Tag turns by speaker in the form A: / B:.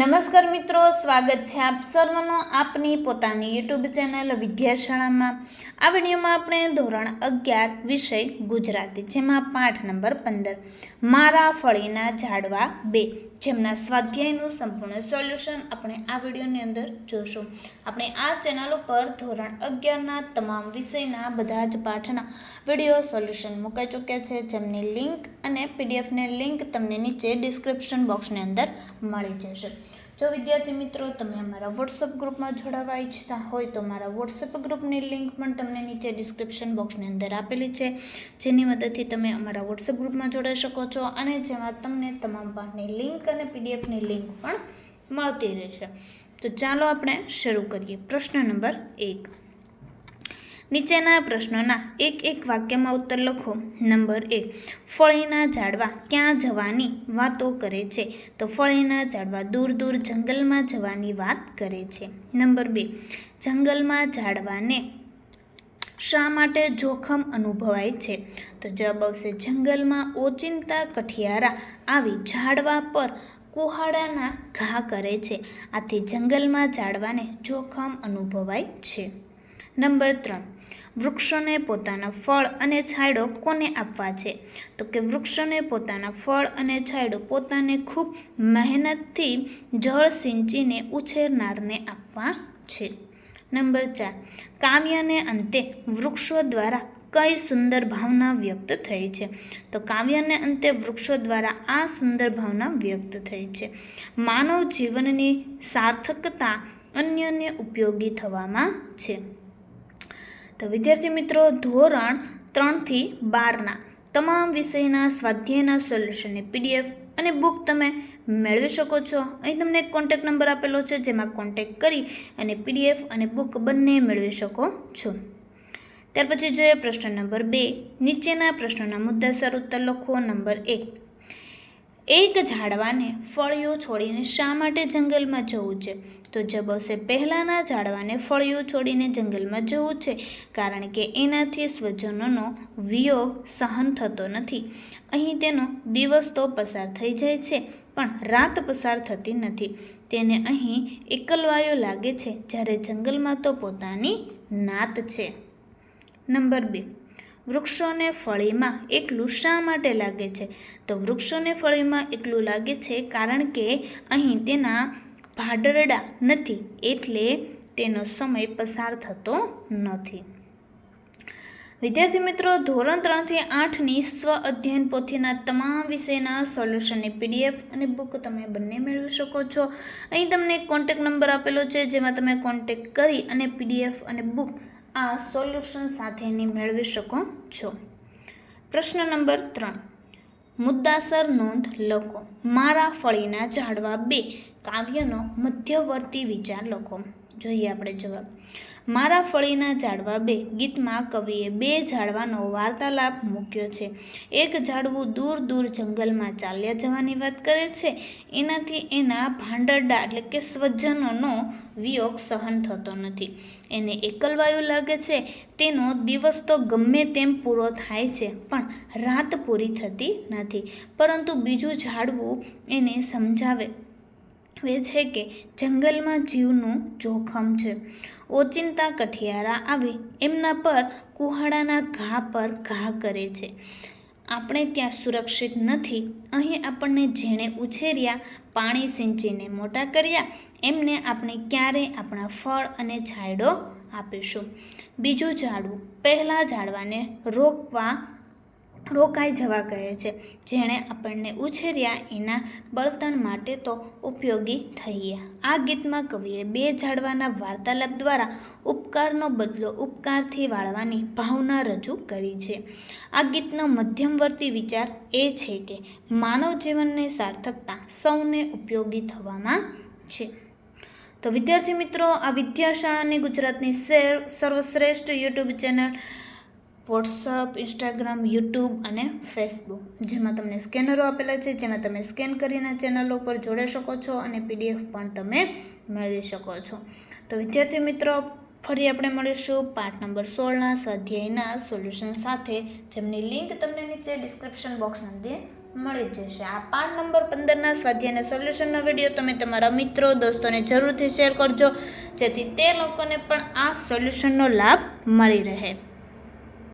A: નમસ્કાર મિત્રો, સ્વાગત છે આપ સર્વનો આપની પોતાની યુટ્યુબ ચેનલ વિદ્યાશાળામાં. આ વિડીયોમાં આપણે ધોરણ અગિયાર વિષય ગુજરાતી, જેમાં પાઠ નંબર પંદર, મારા ફળીના ઝાડવા બે, જેમના સ્વાધ્યાયનું સંપૂર્ણ સોલ્યુશન આપણે આ વિડીયોની અંદર જોશું. આપણે આ ચેનલ ઉપર ધોરણ અગિયારના તમામ વિષયના બધા જ પાઠના વીડિયો સોલ્યુશન મુકાઈ ચૂક્યા છે, જેમની લિંક અને પીડીએફની લિંક તમને નીચે ડિસ્ક્રિપ્શન બોક્સની અંદર મળી જશે. જો વિદ્યાર્થી મિત્રો તમે અમારા વોટ્સઅપ ગ્રુપમાં જોડાવા ઈચ્છતા હોય તો મારા વોટ્સઅપ ગ્રુપની લિંક પણ તમને નીચે ડિસ્ક્રિપ્શન બોક્સની અંદર આપેલી છે. જેની મદદથી તમે અમારા વોટ્સઅપ ગ્રુપમાં જોડાઈ શકો છો અને જેમાં તમને તમામ પાઠની લિંક અને પીડીએફની લિંક પણ મળતી રહેશે. તો ચાલો આપણે શરૂ કરીએ. પ્રશ્ન નંબર એક. નીચેના પ્રશ્નોના એક એક વાક્યમાં ઉત્તર લખો. નંબર એક, ફળીના ઝાડવા ક્યાં જવાની વાતો કરે છે? તો ફળીના ઝાડવા દૂર દૂર જંગલમાં જવાની વાત કરે છે. નંબર બે, જંગલમાં ઝાડવાને શા માટે જોખમ અનુભવાય છે? તો જવાબ આવશે, જંગલમાં ઓચિંતા કઠિયારા આવી ઝાડવા પર કુહાડાના ઘા કરે છે. આથી જંગલમાં ઝાડવાને જોખમ અનુભવાય છે. નંબર ત્રણ. વૃક્ષોને પોતાના ફળ અને છાંયડો કોને આપવા છે? તો કે વૃક્ષોને પોતાના ફળ અને છાંયડો પોતાને ખૂબ મહેનતથી જળ સિંચીને ઉછેરનારને આપવા છે. નંબર ચાર. કાવ્યને અંતે વૃક્ષો દ્વારા કઈ સુંદર ભાવના વ્યક્ત થઈ છે? તો કાવ્યને અંતે વૃક્ષો દ્વારા આ સુંદર ભાવના વ્યક્ત થઈ છે. માનવ જીવનની સાર્થકતા અન્યને ઉપયોગી થવામાં છે. તો વિદ્યાર્થી મિત્રો, ધોરણ ત્રણથી બારના તમામ વિષયના સ્વાધ્યાયના સોલ્યુશનની પીડીએફ અને બુક તમે મેળવી શકો છો. અહીં તમને એક કોન્ટેક નંબર આપેલો છે, જેમાં કોન્ટેક કરી અને પીડીએફ અને બુક બંને મેળવી શકો છો. ત્યાર પછી જોઈએ પ્રશ્ન નંબર બે. નીચેના પ્રશ્નોના મુદ્દાસર ઉત્તર લખો. નંબર એક. એક ઝાડવાને ફળિયું છોડીને શા માટે જંગલમાં જવું છે? તો જબોસે પહેલાંના ઝાડવાને ફળિયું છોડીને જંગલમાં જવું છે, કારણ કે એનાથી સ્વજનોનો વિયોગ સહન થતો નથી. અહીં તેનો દિવસ તો પસાર થઈ જાય છે, પણ રાત પસાર થતી નથી. તેને અહીં એકલવાયો લાગે છે, જ્યારે જંગલમાં તો પોતાની નાત છે. નંબર બે. વૃક્ષોને ફળીમાં એકલું શા માટે લાગે છે? તો વૃક્ષોને ફળીમાં એકલું લાગે છે કારણ કે અહીં તેના ભાડરડા નથી એટલે તેનો સમય પસાર થતો નથી. વિદ્યાર્થી મિત્રો, ધોરણ ત્રણથી આઠની સ્વ અધ્યયન પોથીના તમામ વિષયના સોલ્યુશનની પીડીએફ અને બુક તમે બંને મેળવી શકો છો. અહીં તમને કોન્ટેક નંબર આપેલો છે, જેમાં તમે કોન્ટેક કરી અને પીડીએફ અને બુક આ સોલ્યુશન સાથેની મેળવી શકો છો. પ્રશ્ન નંબર ત્રણ. મુદ્દાસર નોંધ લખો. મારા ફળીના ઝાડવા બે. કાવ્યનો મધ્યવર્તી વિચાર લખો. જોઈએ આપણે જવાબ. મારા ફળીના ઝાડવા બે. ગીતમાં કવિએ બે ઝાડવાનો વાર્તાલાપ મૂક્યો છે. એક ઝાડવું દૂર દૂર જંગલમાં ચાલ્યા જવાની વાત કરે છે. એનાથી એના ભાંડરડા એટલે કે સ્વજનોનો વિયોગ સહન થતો નથી. એને એકલવાયું લાગે છે. તેનો દિવસ તો ગમે તેમ પૂરો થાય છે, પણ રાત પૂરી થતી નથી. પરંતુ બીજું ઝાડવું એને સમજાવે. એ છે કે જંગલમાં જીવનું જોખમ છે. ઓચિંતા કઠિયારા આવી એમના પર કુહાડાના ઘા પર ઘા કરે છે. આપણે ત્યાં સુરક્ષિત નથી. અહીં આપણને જેણે ઉછેર્યા, પાણી સિંચીને મોટા કર્યા, એમને આપણે ક્યારે આપણા ફળ અને છાંયડો આપીશું. બીજું ઝાડવું પહેલાં ઝાડવાને રોકવા રોકાઈ જવા કહે છે. જેણે આપણને ઉછેર્યા એના બળતણ માટે તો ઉપયોગી થઈએ. આ ગીતમાં કવિએ બે ઝાડવાના વાર્તાલાપ દ્વારા ઉપકારનો બદલો ઉપકારથી વાળવાની ભાવના રજૂ કરી છે. આ ગીતનો મધ્યમવર્તી વિચાર એ છે કે માનવ જીવનની સાર્થકતા સૌને ઉપયોગી થવામાં છે. તો વિદ્યાર્થી મિત્રો, આ વિદ્યાશાળાની ગુજરાતની સર્વશ્રેષ્ઠ YouTube channel WhatsApp, Instagram, YouTube અને ફેસબુક, જેમાં તમને સ્કેનરો આપેલા છે, જેમાં તમે સ્કેન કરીને ચેનલો પર જોડાઈ શકો છો અને પીડીએફ પણ તમે મેળવી શકો છો. તો વિદ્યાર્થી મિત્રો, ફરી આપણે મળીશું પાઠ નંબર સોળના સ્વાધ્યાયના સોલ્યુશન સાથે, જેમની લિંક તમને નીચે ડિસ્ક્રિપ્શન બોક્સની અંદર મળી જશે. આ પાઠ નંબર પંદરના સ્વાધ્યાયના સોલ્યુશનનો વીડિયો તમે તમારા મિત્રો, દોસ્તોને જરૂરથી શેર કરજો, જેથી તે લોકોને પણ આ સોલ્યુશનનો લાભ મળી રહે.